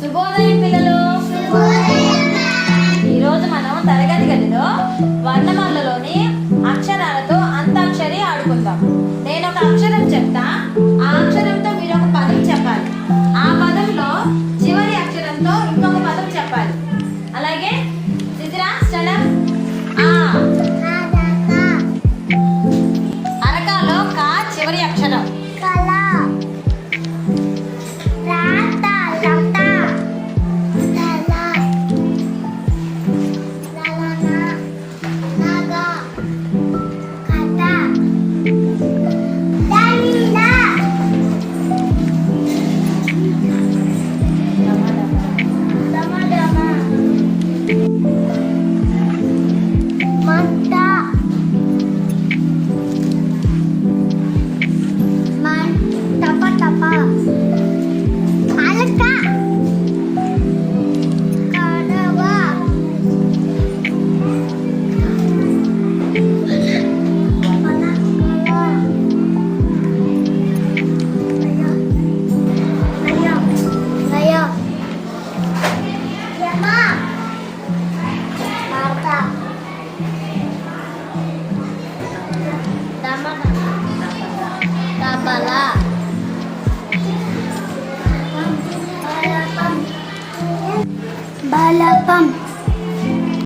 శుభోదయం పిల్లలు. ఈరోజు మనం తరగతి గదిలో వర్ణమాలలోని అక్షరాలతో అంతాక్షరి ఆడుకుందాం. నేను ఒక అక్షరం చెప్తా. ఆ అక్షరంతో మీరు ఒక పదం చెప్పాలి. ఆ పదంలో చివరి అక్షరంతో ఇంకొక పదం చెప్పాలి. అలాగే Tama. Tabala. Balapam. Balapam.